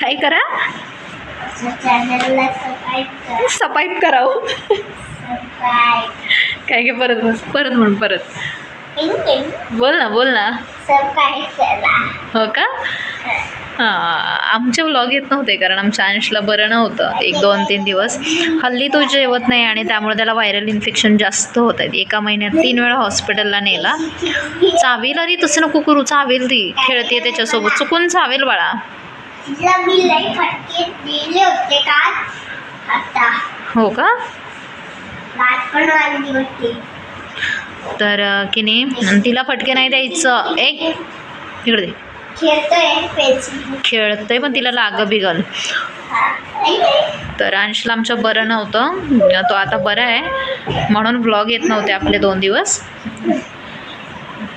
काय करा चॅनलला सबस्क्राईब करा? सपाईप करावं. सबस्क्राईब काय काय परत बस परत म्हण परत. टिंग टिंग बोल ना बोल ना. सबस्क्राईब करा. हो का? हां आमचे व्लॉग येत नव्हते कारण आमच्या अंशला बरं नव्हतं एक दोन तीन दिवस. हल्ली तो जेवत नाही आणि त्यामुळे त्याला व्हायरल इन्फेक्शन जास्त होत आहेत. एका महिन्यात तीन वेळा हॉस्पिटलला नेला. चावेल अरे तसं नको करू चावेल ती. खेळते त्याच्यासोबत. चुकून चावेल बाळा. हो का? तर की नाही तिला फटके नाही द्यायचं. एक इकडे दे. खेळतोय पण तिला लाग बिगल. तर अंशला आमचं बरं नव्हतं. तो आता बरा आहे. म्हणून व्लॉग येत नव्हते आपले दोन दिवस.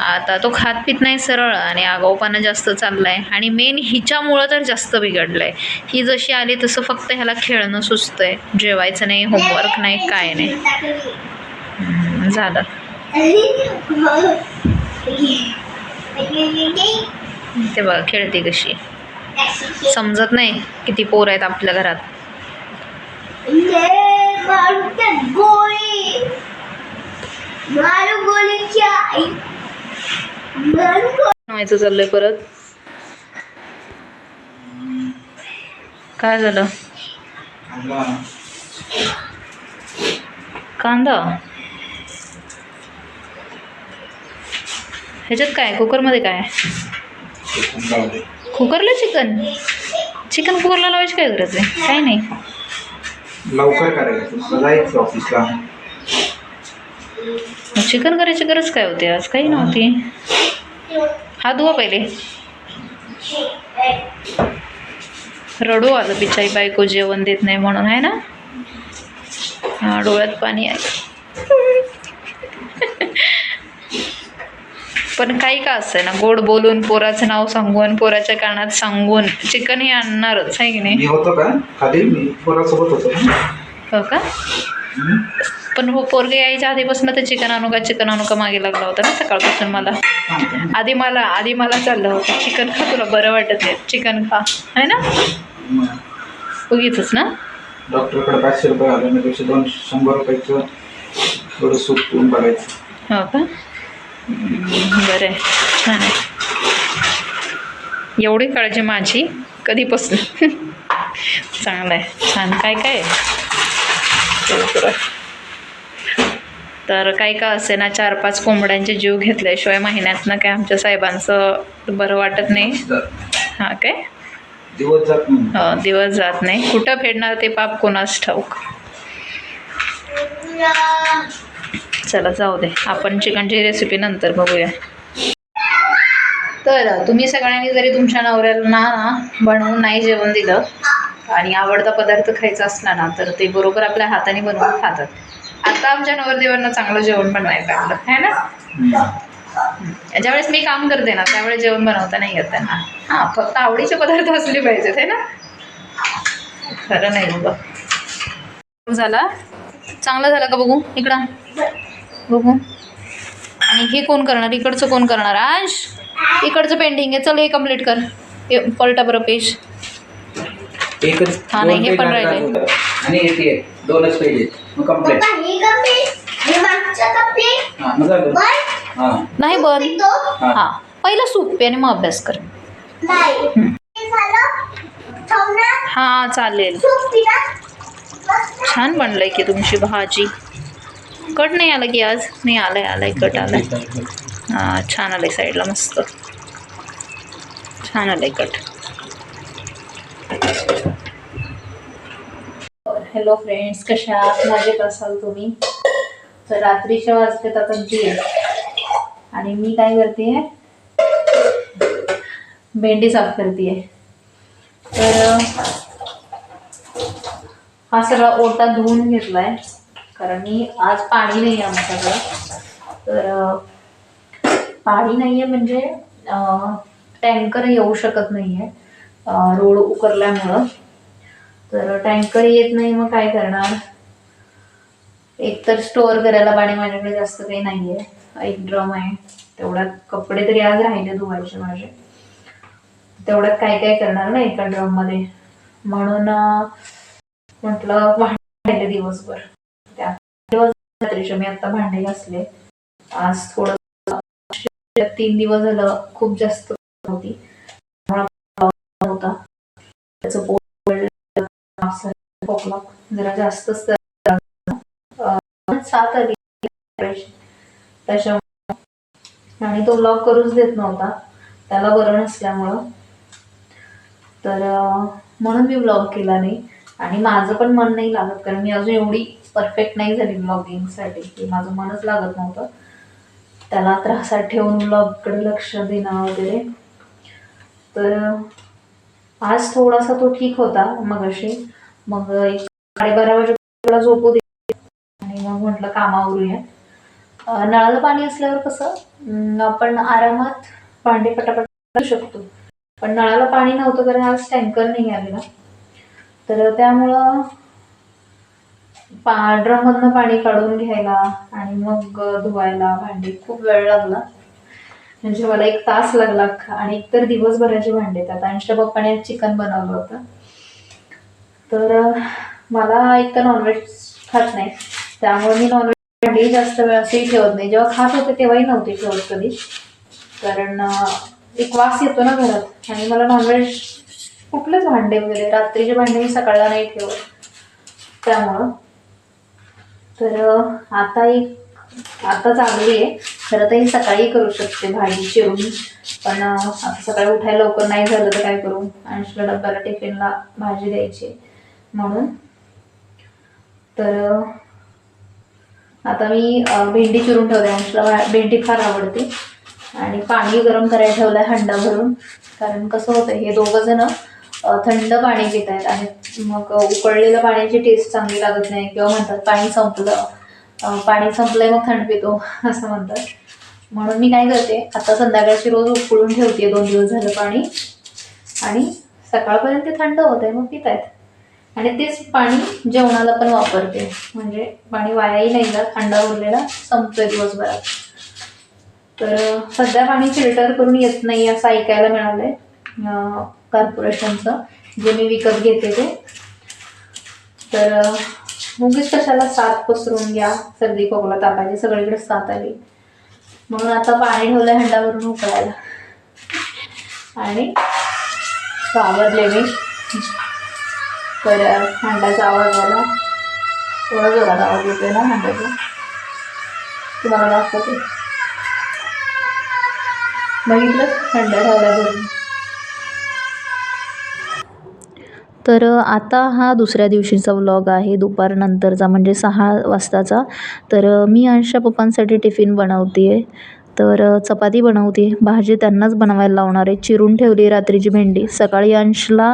आता तो खात पित नाही सरळ आणि आगाऊपणा जास्त चाललाय. आणि मेन हिच्यामुळं तर जास्त बिघडलंय. ही जशी आली तसं फक्त ह्याला खेळणं सुचतंय. जेवायचं नाही होमवर्क नाही काय नाही. झालं. ते बघा खेळते कशी. समजत नाही किती पोर आहेत आपल्या घरात. व्हायचं चाललंय परत. काय झालं? कांदा? ह्याच्यात काय? कुकरमध्ये काय? कुकरला चिकन? चिकन कुकरला लावायची काय गरज आहे? काय नाही. लवकर करायचं. जायचं ऑफिसला. चिकन करायची गरज काय होती? आज काही नव्हती. हात धुवा पहिले. रडू आलं बिचारी बायको जेवण देत नाही म्हणून आहे ना? हा डोळ्यात पाणी आहे. पण काही का असं ना गोड बोलून पोराचं नाव सांगून पोराच्या कानात सांगून चिकन हे आणणारच आहे की नाही? मी होतो का? खाली मी पोरासोबत होतो ना. हो का? हम्म. पण हो पोरगे यायच्या आधीपासून तर चिकन आणू का चिकन आणू का मागे लागला होता ना सकाळपासून मला. सांगतो ना. आधी मला आधी मला चाललं होतं. चिकन खा तुला बरं वाटत आहे चिकन खा. आहे ना? मग उगीच ना? डॉक्टरकडे पाचशे रुपये दोन शंभर रुपयाचं थोडं सूप पिऊन बघायचं. हो का? बरं आहे छान आहे. एवढी काळजी माझी कधीपासून? चांगलं आहे छान. काय काय. तर काही का असे ना चार पाच कोंबड्यांचे जीव घेतल्याशिवाय महिन्यातनं काय आमच्या साहेबांचं बरं वाटत नाही. हां काय? दिवस जात नाही. अं, दिवस जात नाही. कुठं फेडणार ते पाप कोणास ठाऊक? चला जाऊ दे. आपण चिकनची रेसिपी नंतर बघूया. तर तुम्ही सगळ्यांनी जरी तुमच्या नवऱ्याला ना बनवून नाही जेवण दिलं आणि आवडता पदार्थ खायचा असला ना तर ते बरोबर आपल्या हाताने बनवून खातात. आता आमच्या नवरदेवांना चांगलं जेवण बनवायला लागलं है ना. ज्यावेळेस मी काम करते ना त्यावेळेस जेवण बनवता नाही येत त्यांना. हां फक्त आवडीचे पदार्थ असले पाहिजेत है ना? खरं नाही बाबा. झाला? चांगला झाला का बघू? इकडं. बघू. आणि हे कोण करणार? इकडचं कोण करणार? अंश? इकडचं पेंडिंग आहे. चल हे कंप्लीट कर. हे पलटा बरं पेज हा, नाही, हे पण. आणि येते दोनच पेज मग हे हे हा हा. नाही बन हां. पहिला सूप पे आणि मग अभ्यास कर. नाही. हे हां चालेल. छान बनलंय की तुमची भाजी. कट नाही आलं की आज? नाही आलंय आलंय कट आलंय. हां छान आलंय साईडला मस्त. छान आलंय कट. हॅलो फ्रेंड्स कशा आहात? मजेत असाल तुम्ही? तर रात्रीच्या वाजतात आता दीड आणि मी काय करते? भेंडी साफ करते. तर हा सगळा ओटा धुवून घेतलाय. कारण मी आज पाणी नाही आहे आमच्याकडं. तर पाणी नाही आहे म्हणजे टँकर येऊ शकत नाही आहे रोड उकरल्यामुळं. तर टँकर येत नाही मग काय करणार? एक तर स्टोअर करायला पाणी माझ्याकडे जास्त काही नाही आहे एक ड्रम आहे. तेवढ्यात कपडे तरी आज राहिले धुवायचे माझे. तेवढ्यात काय काय करणार ना एका ड्रममध्ये? म्हणून म्हटलं वाढले दिवसभर. रात्रीचे मी आता भांडे घासले. आज थोडं तीन दिवस झालं खूप जास्त होती. होता त्याचं पोट जरा जास्तच सात आली. त्याच्यामुळे आणि तो ब्लॉग करूच देत नव्हता. त्याला बरं नसल्यामुळं. तर म्हणून मी ब्लॉग केला नाही. आणि माझं पण मन नाही लागत कारण मी अजून एवढी परफेक्ट नाही झाली ब्लॉगिंगसाठी की माझं मनच लागत नव्हतं. त्याला त्रासात ठेवून ब्लॉगकडे लक्ष देणं वगैरे. तर आज थोडासा तो ठीक होता मग अशी मग एक साडेबारा वाजेला झोपू दे आणि मग म्हटलं कामावरूया. नळाला पाणी असल्यावर कसं आपण आरामात भांडे पटापट करू शकतो. पण नळाला पाणी नव्हतं कारण आज टँकर नाही आलेला. तर त्यामुळं पा ड्रममधनं पाणी काढून घ्यायला आणि मग धुवायला भांडी. खूप वेळ लागला. म्हणजे मला एक तास लागला अख्खा. आणि एकतर दिवसभराचे भांडे त्यात आमच्या पप्पाने चिकन बनवलं होतं. तर मला एक तर नॉनव्हेज खात नाही. त्यामुळे मी नॉनव्हेज भांडी जास्त वेळ असंही ठेवत नाही. जेव्हा खात होते तेव्हाही नव्हते ठेवत कधी. कारण एक वास येतो ना घरात. आणि मला नॉनव्हेज कुठलेच भांडे वगैरे रात्रीचे भांडे मी सकाळला नाही ठेवत. त्यामुळं तर आता एक आता चांगली आहे. खरं तर ही सकाळी करू शकते भाजी चिरून. पण आता सकाळी उठायला लवकर नाही झालं तर काय करू? अंशला डब्याला टिफिनला भाजी द्यायची म्हणून. तर आता मी भेंडी चिरून ठेवते. अंशला भेंडी फार आवडते. आणि पाणी गरम करायला ठेवलं आहे हंडा भरून. कारण कसं होतं हे दोघं जण थंड पाणी घेत आहेत आणि मग उकळलेलं पाण्याची टेस्ट चांगली लागत नाही किंवा म्हणतात पाणी संपलं पाणी संपलंय मग थंड पितो असं म्हणतात. म्हणून मी काय करते आता संध्याकाळची रोज उकळून ठेवते दोन दिवस झालं पाणी. आणि सकाळपर्यंत ते थंड होत आहे मग पित आहेत आणि तेच पाणी जेवणाला पण वापरते. म्हणजे पाणी वायाही नाही जात थंड उरलेला संपतोय दिवसभरात. तर सध्या पाणी फिल्टर करून येत नाही असं ऐकायला मिळालंय. आहे कॉर्पोरेशनचं जे मी विकत घेते ते. तर मुगीच कशाला साथ पसरून घ्या सर्दी खोकला तापायची सगळीकडे साथ आली. म्हणून आता पाणी ठेवलं हंडावरून उकळायला. आणि आवरले मी. तर हंडाचा आवाज आला. थोडा जोरात आवाज येतोय ना हंडाचा तुम्हाला दाखवते. बघितलं? थंड ठेवला तर आता हा दुसऱ्या दिवशीचा व्लॉग आहे दुपारनंतरचा म्हणजे सहा वाजताचा. तर मी अंशा पप्पांसाठी टिफिन बनवते आहे तर चपाती बनवते भाजी त्यांनाच बनवायला लावणार आहे. चिरून ठेवली रात्रीची भेंडी. सकाळी अंशला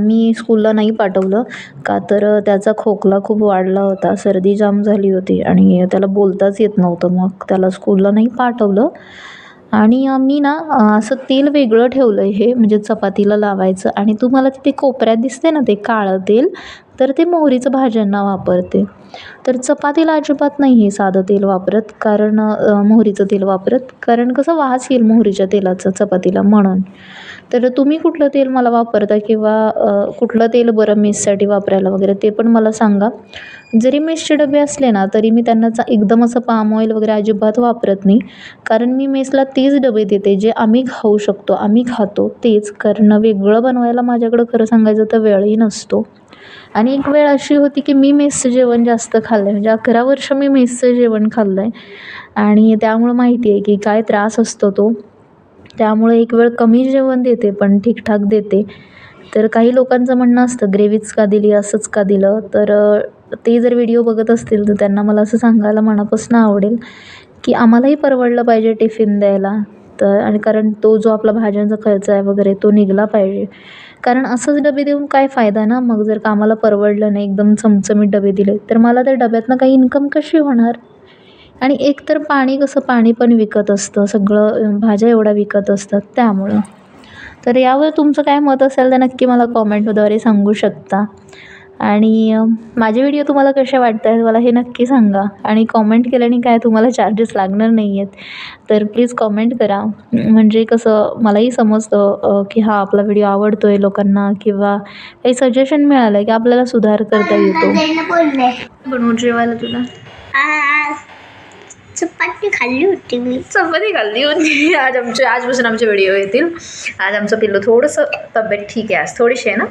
मी स्कूलला नाही पाठवलं का तर त्याचा खोकला खूप वाढला होता. सर्दी जाम झाली होती आणि त्याला बोलताच येत नव्हतं. मग त्याला स्कूलला नाही पाठवलं. आणि मी ना असं तेल वेगळं ठेवलं आहे हे म्हणजे चपातीला लावायचं. आणि तुम्हाला तिथे कोपऱ्यात दिसते ना ते काळं तेल? तर ते मोहरीचं भाज्यांना वापरते. तर चपातीला अजिबात नाही आहे साधं तेल वापरत कारण मोहरीचं तेल वापरत. कारण कसं वास येईल मोहरीच्या तेलाचं चपातीला म्हणून. तर तुम्ही कुठलं तेल मला वापरता किंवा कुठलं तेल बरं मेससाठी वापरायला वगैरे ते पण मला सांगा. जरी मेसचे डबे असले ना तरी मी त्यांना चा एकदम असं पाम ऑइल वगैरे अजिबात वापरत नाही. कारण मी मेसला तेच डबे देते जे आम्ही खाऊ शकतो आम्ही खातो तेच. कारण वेगळं बनवायला माझ्याकडं खरं सांगायचं तर वेळही नसतो. आणि एक वेळ अशी होती की मी मेसचं जेवण जास्त खाल्लं आहे म्हणजे अकरा वर्ष मी मेसचं जेवण खाल्लं आहे आणि त्यामुळं माहिती आहे की काय त्रास असतो तो. त्यामुळे एक वेळ कमी जेवण देते पण ठीकठाक देते. तर काही लोकांचं म्हणणं असतं ग्रेव्हीच का दिली असंच का दिलं? तर ते जर व्हिडिओ बघत असतील तर त्यांना मला असं सांगायला मनापासून आवडेल की आम्हालाही परवडलं पाहिजे टिफिन द्यायला. तर आणि कारण तो जो आपला भाज्यांचा खर्च आहे वगैरे तो निघाला पाहिजे. कारण असंच डबे देऊन काय फायदा ना? मग जर का आम्हाला परवडलं नाही एकदम चमचमीत डबे दिले तर मला त्या डब्यातनं काही इन्कम कशी होणार? आणि एकतर पाणी कसं पाणी पण विकत असतं सगळं भाज्या एवढ्या विकत असतात त्यामुळं. तर यावर तुमचं काय मत असेल तर नक्की मला कॉमेंटद्वारे सांगू शकता. आणि माझे व्हिडिओ तुम्हाला कसे वाटत आहेत मला हे नक्की सांगा. आणि कॉमेंट केल्याने काय तुम्हाला चार्जेस लागणार नाही आहेत तर प्लीज कॉमेंट करा. म्हणजे कसं मलाही समजतं की हा आपला व्हिडिओ आवडतो आहे लोकांना किंवा काही सजेशन मिळालं की आपल्याला सुधार करता येतो. बनवून जेवायला तुला? चपाती खाल्ली होती मी. चपाती खाल्ली होती. आज आमचे आजपासून आमचे व्हिडिओ येतील. आज आमचं पिल्लू थोडंसं तब्येत ठीक आहे. आज थोडीशी आहे ना?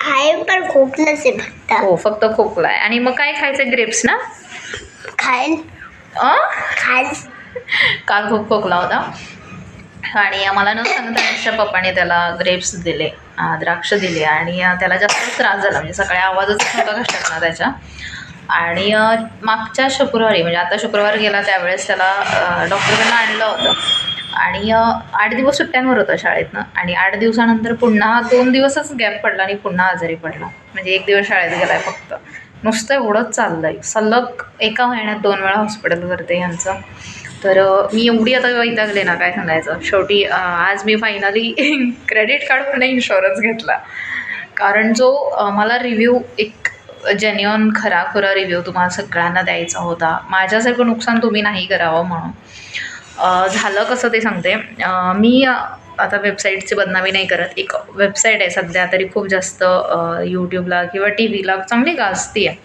आहे पण खोकलंच आहे फक्त. हो फक्त खोकला आहे. आणि मग काय खायचं? ग्रेप्स ना? खाईल अ? खाईल काल खूप खोकला होता. आणि मला न सांगता त्यांच्या पप्पाने त्याला ग्रेप्स दिले अं, द्राक्ष दिले. आणि अं, त्याला जास्त त्रास झाला. म्हणजे सकाळी आवाजच नव्हता ना त्याच्या. आणि अं, मागच्या शुक्रवारी म्हणजे आता शुक्रवार गेला त्यावेळेस त्याला अं, डॉक्टरकडनं आणलं होतं. आणि आठ दिवस सुट्ट्यांवर होतं शाळेतनं. आणि आठ दिवसानंतर पुन्हा दोन दिवसच गॅप पडला आणि पुन्हा आजारी पडला. म्हणजे एक दिवस शाळेत गेला आहे फक्त. नुसतं एवढंच चाललं आहे सलग एका महिन्यात दोन वेळा हॉस्पिटल करते यांचं. तर मी एवढी आता वैतागले ना काय सांगायचं? शेवटी आज मी फायनली क्रेडिट कार्डवरनं इन्शुरन्स घेतला. कारण जो मला रिव्ह्यू एक जेन्युअन खरा खरा रिव्ह्यू तुम्हाला सगळ्यांना द्यायचा होता. माझ्यासारखं नुकसान तुम्ही नाही करावं म्हणून. झालं कसं ते सांगते. मी आता वेबसाईटची बदनामी नाही करत. एक वेबसाईट आहे सध्या तरी खूप जास्त यूट्यूबला किंवा टी व्हीला चांगली गाजती आहे.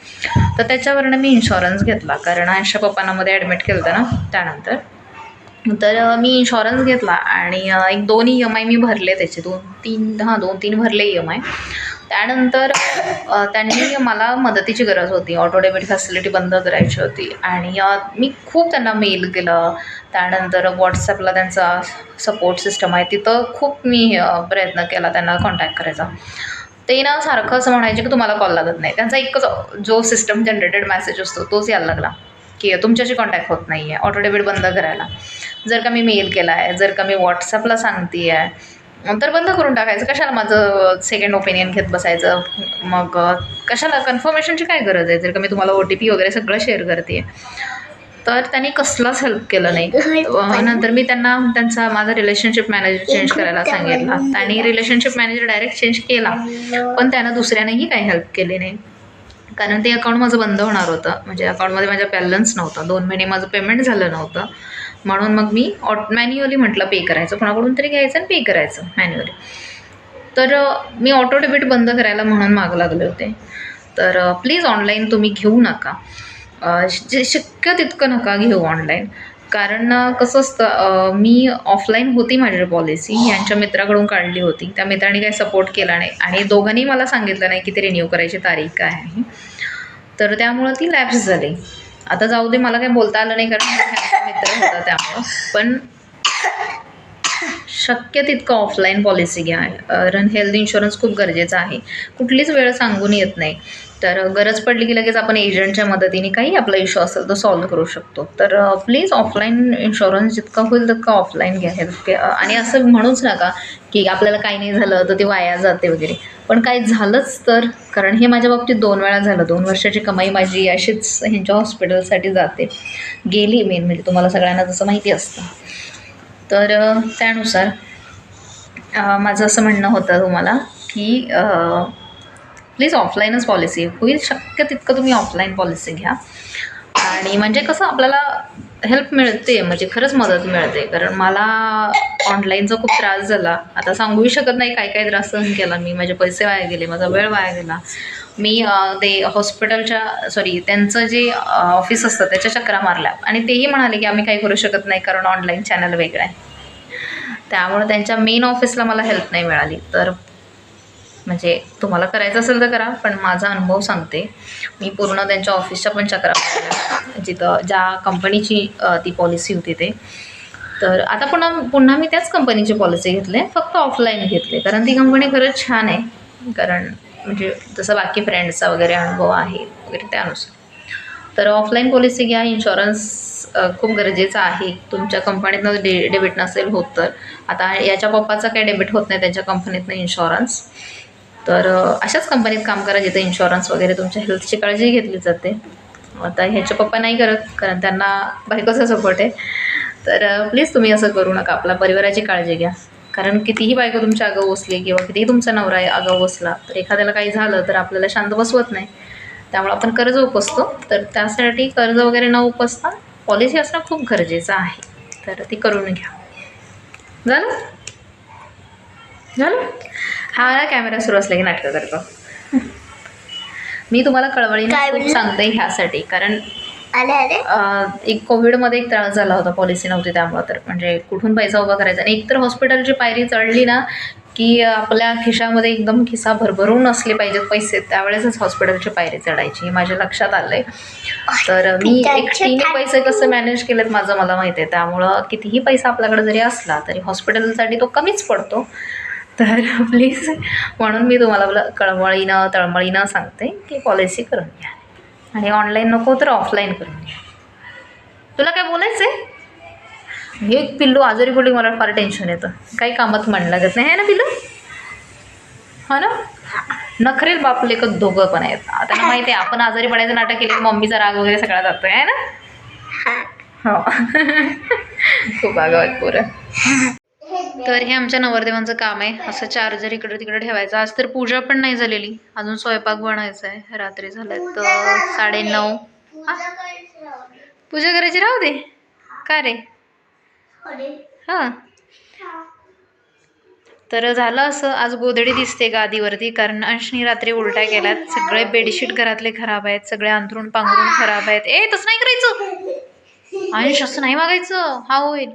तर त्याच्यावरनं मी इन्शुरन्स घेतला. कारण आयशा पप्पांनामध्ये ॲडमिट केलं होतं ना त्यानंतर. तर मी इन्शुरन्स घेतला आणि एक दोन ई एम आय मी भरले त्याचे दोन तीन हां दोन तीन भरले ई एम आय त्यानंतर त्यांनी मला मदतीची गरज होती. ऑटो डेबिट फॅसिलिटी बंद करायची होती. आणि मी खूप त्यांना मेल केलं. त्यानंतर व्हॉट्सॲपला त्यांचा सपोर्ट सिस्टम आहे. तिथं खूप मी प्रयत्न केला त्यांना कॉन्टॅक्ट करायचा. ते ना सारखं असं म्हणायचे की तुम्हाला कॉल लागत नाही. त्यांचा एकच जो सिस्टम जनरेटेड मेसेज असतो तोच यायला लागला. की तुमच्याशी कॉन्टॅक्ट होत नाही आहे ऑटो डेबिट बंद करायला. जर का मी मेल केला आहे जर का मी व्हॉट्सअपला सांगते आहे तर बंद करून टाकायचं. कशाला माझं सेकंड ओपिनियन घेत बसायचं? मग कशाला कन्फर्मेशनची काय गरज आहे? जर का मी तुम्हाला ओ टी पी वगैरे सगळं शेअर करते. तर त्यांनी कसलाच हेल्प केलं नाही. नंतर मी त्यांना त्यांचा माझा रिलेशनशिप मॅनेजर चेंज करायला सांगितला. आणि रिलेशनशिप मॅनेजर डायरेक्ट चेंज केला. पण त्यानं दुसऱ्यानेही काही हेल्प केली नाही. कारण ते अकाउंट माझं बंद होणार होतं. म्हणजे अकाउंटमध्ये माझ्या बॅलन्स नव्हता. दोन महिने माझं पेमेंट झालं नव्हतं. म्हणून मग मी ऑट मॅन्युअली म्हटलं पे करायचं. कोणाकडून तरी घ्यायचं आणि पे करायचं मॅन्युअली तर मी ऑटो डेबिट बंद करायला म्हणून मागं लागले होते. तर प्लीज ऑनलाईन तुम्ही घेऊ नका. जे शक्य तितकं नका घेऊ ऑनलाईन कारण कसं असतं मी ऑफलाईन होती माझी पॉलिसी यांच्या मित्राकडून काढली होती. त्या मित्राने काही सपोर्ट केला नाही. आणि दोघांनी मला सांगितलं नाही की ते रिन्यू करायची तारीख काय आहे. तर त्यामुळं ती लॅप्स झाली. आता जाऊ दे मला काही बोलता आलं नाही कारण मित्र होता त्यामुळं. पण शक्य तितकं ऑफलाईन पॉलिसी घ्या. कारण हेल्थ इन्शुरन्स खूप गरजेचं आहे. कुठलीच वेळ सांगून येत नाही. तर गरज पडली की लगेच आपण एजंटच्या मदतीने काही आपला इश्यू असेल तो सॉल्व्ह करू शकतो. तर प्लीज ऑफलाईन इन्शुरन्स जितका होईल तितका ऑफलाईन घ्या. हेल्थ आणि असं म्हणूच नका की आपल्याला काही नाही झालं तर ते वाया जाते वगैरे. पण काय झालंच तर कारण हे माझ्या बाबतीत दोन वेळा झालं. दोन वर्षाची कमाई माझी अशीच ह्यांच्या हॉस्पिटलसाठी जाते. गेली मेन म्हणजे तुम्हाला सगळ्यांना जसं माहिती असतं. तर त्यानुसार माझं असं म्हणणं होतं तुम्हाला की प्लीज ऑफलाईनच पॉलिसी होईल शक्य तितकं तुम्ही ऑफलाईन पॉलिसी घ्या. आणि म्हणजे कसं आपल्याला हेल्प मिळते म्हणजे खरंच मदत मिळते. कारण मला ऑनलाईनचा खूप त्रास झाला. आता सांगूही शकत नाही काय काय त्रास सहन केला मी. माझे पैसे वाया गेले माझा वेळ वाया गेला. मी ते हॉस्पिटलच्या सॉरी त्यांचं जे ऑफिस असतं त्याच्या चक्रा मारल्या. आणि तेही म्हणाले की आम्ही काही करू शकत नाही कारण ऑनलाईन चॅनल वेगळं आहे. त्यामुळे त्यांच्या मेन ऑफिसला मला हेल्प नाही मिळाली. तर म्हणजे तुम्हाला करायचं असेल तर करा पण माझा अनुभव सांगते. मी पूर्ण त्यांच्या ऑफिसच्या पण चक्रा जिथं ज्या कंपनीची ती पॉलिसी होती ते. तर आता पुन्हा पुन्हा मी त्याच कंपनीची पॉलिसी घेतली. फक्त ऑफलाईन घेतली. कारण ती कंपनी खरंच छान आहे. कारण म्हणजे जसं बाकी फ्रेंड्सचा वगैरे अनुभव आहे वगैरे त्यानुसार. तर ऑफलाईन पॉलिसी घ्या. इन्शुरन्स खूप गरजेचं आहे. तुमच्या कंपनीतनं डे डेबिट नसेल होत तर. आता याच्या पप्पाचं काही डेबिट होत नाही त्यांच्या कंपनीतनं इन्शुरन्स तर अशाच कंपनीत काम करा जिथे इन्शुरन्स वगैरे तुमच्या हेल्थची काळजी घेतली जाते. आता ह्याचे पप्पा नाही करत कारण त्यांना बायकोचा सपोर्ट आहे. तर प्लीज तुम्ही असं करू नका. आपल्या परिवाराची काळजी घ्या. कारण कितीही बायको तुमच्या आगाऊ असली किंवा कितीही तुमचा नवरा आगाऊ असला तर एखाद्याला काही झालं तर आपल्याला शांत बसवत नाही. त्यामुळे आपण कर्ज उपसतो. तर त्यासाठी कर्ज वगैरे न उपसता पॉलिसी असणं खूप गरजेचं आहे. तर ती करून घ्या. झालं? झालं? हा ना कॅमेरा सुरू असला की नाटकं करतो. मी तुम्हाला कळवळीने काय खूप बोलली? सांगते ह्यासाठी कारण आले आले? अं, एक कोविडमध्ये एक त्रास झाला होता पॉलिसी नव्हती त्यामुळं तर. म्हणजे कुठून पैसा उभा करायचा? आणि एकतर हॉस्पिटलची पायरी चढली ना की आपल्या खिशामध्ये एकदम खिसा भरभरून असले पाहिजेत पैसे त्यावेळेसच हॉस्पिटलची पायरी चढायची हे माझ्या लक्षात आलं आहे तर मी एकटीने पैसे कसं मॅनेज केलेत माझं मला माहिती आहे. त्यामुळं कितीही पैसा आपल्याकडे जरी असला तरी हॉस्पिटलसाठी तो कमीच पडतो. तर प्लीज म्हणून मी तुम्हाला कळमळीनं तळमळीनं सांगते की पॉलिसी करून घ्या. आणि ऑनलाईन नको तर ऑफलाईन करून घ्या. तुला काय बोलायचं आहे हे एक पिल्लू आजारी पडली मला फार टेन्शन येतं. काही कामात म्हण लागत नाही है ना पिल्लू? हा ना? नखरेल बाप लेखत दोघं पण आहेत. त्यांना माहिती आहे आपण आजारी पडायचं नाटक केलं की मम्मीचा राग वगैरे सगळा जातोय आहे ना? हो. खूप आगाव आहेत पोरं. तर हे आमच्या नवरदेवांचं काम आहे. असं चार्जर इकडे तिकडे ठेवायचं आज तर पूजा पण नाही झालेली. अजून स्वयंपाक बनायचा आहे रात्री झालं तर साडे नऊ. पूजा करायची राहू दे. का रे? हां. तर झालं असं. आज गोधडी दिसते गादीवरती कारण अंशनी रात्री उलट्या केल्यात. सगळे बेडशीट घरातले खराब आहेत. सगळे अंथरूण पांघरून खराब आहेत. ए तसं नाही करायचं. अंश असं नाही मागायचं हा होईल.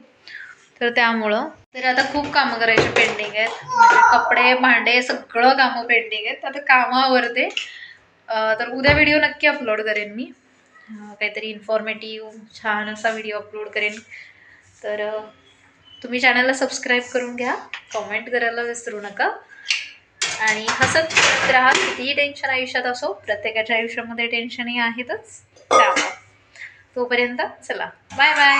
तर त्यामुळं. तर आता खूप कामं करायची पेंडिंग आहेत. म्हणजे कपडे भांडे सगळं कामं पेंडिंग आहेत. आता कामावरते तर उद्या व्हिडिओ नक्की अपलोड करेन मी. काहीतरी इन्फॉर्मेटिव्ह छान असा व्हिडिओ अपलोड करेन. तर तुम्ही चॅनलला सबस्क्राईब करून घ्या. कमेंट करायला विसरू नका. आणि हसत राहा. कितीही टेन्शन आयुष्यात असो प्रत्येकाच्या आयुष्यामध्ये टेन्शनही आहेतच. त्यामुळे. तोपर्यंत चला. Bye bye